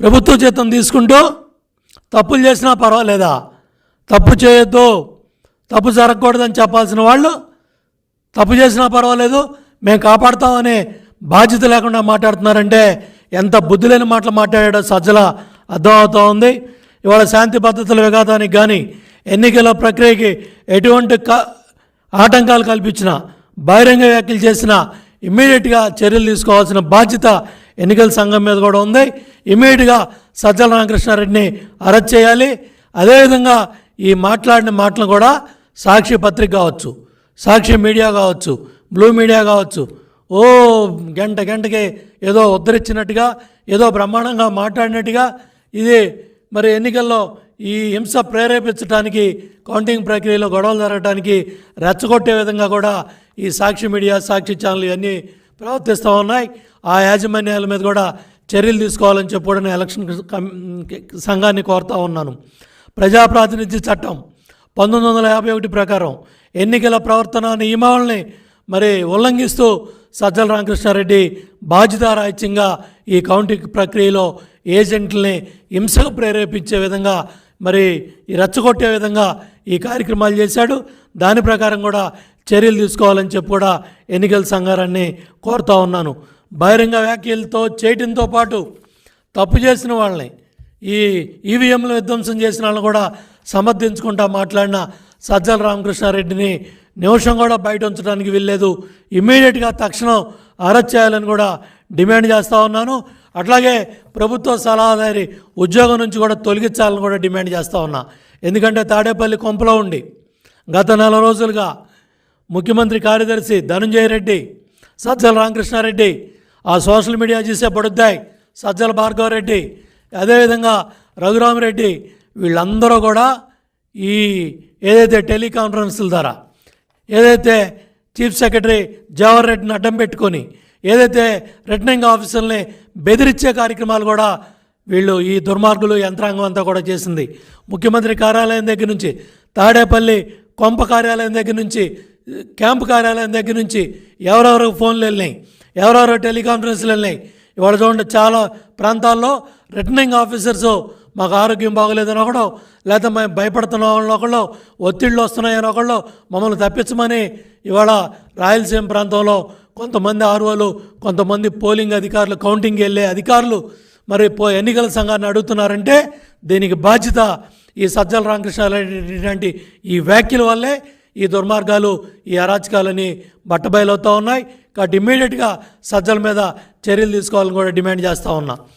ప్రభుత్వ జీతం తీసుకుంటూ తప్పులు చేసినా పర్వాలేదా? తప్పు చేయొద్దు తప్పు జరగకూడదని చెప్పాల్సిన వాళ్ళు తప్పు చేసినా పర్వాలేదు మేము కాపాడుతామనే బాధ్యత లేకుండా మాట్లాడుతున్నారంటే ఎంత బుద్ధి లేని మాటలు మాట్లాడాడో సజ్జల అర్థమవుతూ ఉంది. ఇవాళ శాంతి భద్రతల విఘాతానికి కానీ ఎన్నికల ప్రక్రియకి ఎటువంటి క ఆటంకాలు కల్పించిన బహిరంగ వ్యాఖ్యలు చేసిన ఇమ్మీడియట్గా చర్యలు తీసుకోవాల్సిన బాధ్యత ఎన్నికల సంఘం మీద కూడా ఉంది. ఇమీడియట్గా సజ్జల రామకృష్ణారెడ్డిని అరెస్ట్ చేయాలి. అదేవిధంగా ఈ మాట్లాడిన మాటలు కూడా సాక్షి పత్రిక కావచ్చు సాక్షి మీడియా కావచ్చు బ్లూ మీడియా కావచ్చు. ఓ గంట గంటకి ఏదో ఉద్ధరించినట్టుగా ఏదో బ్రహ్మాండంగా మాట్లాడినట్టుగా ఇది మరి ఎన్నికల్లో ఈ హింస ప్రేరేపించడానికి కౌంటింగ్ ప్రక్రియలో గొడవలు జరగడానికి రెచ్చగొట్టే విధంగా కూడా ఈ సాక్షి మీడియా సాక్షి ఛానల్ ఇవన్నీ ప్రవర్తిస్తూ ఉన్నాయి. ఆ యాజమాన్యాల మీద కూడా చర్యలు తీసుకోవాలని చెప్పి ఎలక్షన్ సంఘాన్ని కోరుతా ఉన్నాను. ప్రజాప్రాతినిధ్య చట్టం పంతొమ్మిది వందల యాభై ఒకటి ప్రకారం ఎన్నికల ప్రవర్తన నియమావళిని మరి ఉల్లంఘిస్తూ సజ్జల రామకృష్ణారెడ్డి బాధ్యతారాహిత్యంగా ఈ కౌంటింగ్ ప్రక్రియలో ఏజెంట్లని హింసకు ప్రేరేపించే విధంగా మరి రెచ్చగొట్టే విధంగా ఈ కార్యక్రమాలు చేశాడు. దాని ప్రకారం కూడా చర్యలు తీసుకోవాలని చెప్పి కూడా ఎన్నికల సంఘారాన్ని కోరుతా ఉన్నాను. బహిరంగ వ్యాఖ్యలతో చేయటంతో పాటు తప్పు చేసిన వాళ్ళని ఈ ఈవీఎంలు విధ్వంసం చేసిన వాళ్ళని కూడా సమర్థించుకుంటా మాట్లాడిన సజ్జల రామకృష్ణారెడ్డిని నిమిషం కూడా బయట ఉంచడానికి వీల్లేదు. ఇమ్మీడియట్గా తక్షణం అరెస్ట్ చేయాలని కూడా డిమాండ్ చేస్తూ ఉన్నాను. అట్లాగే ప్రభుత్వ సలహాదారి ఉద్యోగం నుంచి కూడా తొలగించాలని కూడా డిమాండ్ చేస్తూ ఉన్నా. ఎందుకంటే తాడేపల్లి కొంపలో ఉండి గత నెల రోజులుగా ముఖ్యమంత్రి కార్యదర్శి ధనంజయ రెడ్డి సజ్జల రామకృష్ణారెడ్డి ఆ సోషల్ మీడియా చూసే పడుద్దాయి సజ్జల భార్గవరెడ్డి అదేవిధంగా రఘురామరెడ్డి వీళ్ళందరూ కూడా ఈ ఏదైతే టెలికాన్ఫరెన్స్ల ద్వారా ఏదైతే చీఫ్ సెక్రటరీ జవహర్ రెడ్డిని అడ్డం పెట్టుకొని ఏదైతే రిటర్నింగ్ ఆఫీసర్ని బెదిరించే కార్యక్రమాలు కూడా వీళ్ళు ఈ దుర్మార్గులు యంత్రాంగం అంతా కూడా చేసింది. ముఖ్యమంత్రి కార్యాలయం దగ్గర నుంచి తాడేపల్లి కొంప కార్యాలయం దగ్గర నుంచి క్యాంపు కార్యాలయం దగ్గర నుంచి ఎవరెవరు ఫోన్లు వెళ్ళినాయి ఎవరెవరు టెలికాన్ఫరెన్స్లు వెళ్ళినాయి. ఇవాళ చూడండి చాలా ప్రాంతాల్లో రిటర్నింగ్ ఆఫీసర్స్ మాకు ఆరోగ్యం బాగోలేదని ఒకడో లేదా మేము భయపడుతున్నాం అని ఒకళ్ళు ఒత్తిళ్ళు వస్తున్నాయని ఒకళ్ళు మమ్మల్ని తప్పించమని ఇవాళ రాయలసీమ ప్రాంతంలో కొంతమంది ఆర్వోలు కొంతమంది పోలింగ్ అధికారులు కౌంటింగ్ వెళ్ళే అధికారులు మరి పో ఎన్నికల సంఘాన్ని అడుగుతున్నారంటే దీనికి బాధ్యత ఈ సజ్జల రామకృష్ణ ఈ వ్యాఖ్యల వల్లే ఈ దుర్మార్గాలు ఈ అరాచకాలని బట్టబయలవుతూ ఉన్నాయి. కాబట్టి ఇమ్మీడియట్గా సజ్జల మీద చర్యలు తీసుకోవాలని కూడా డిమాండ్ చేస్తూ ఉన్నా.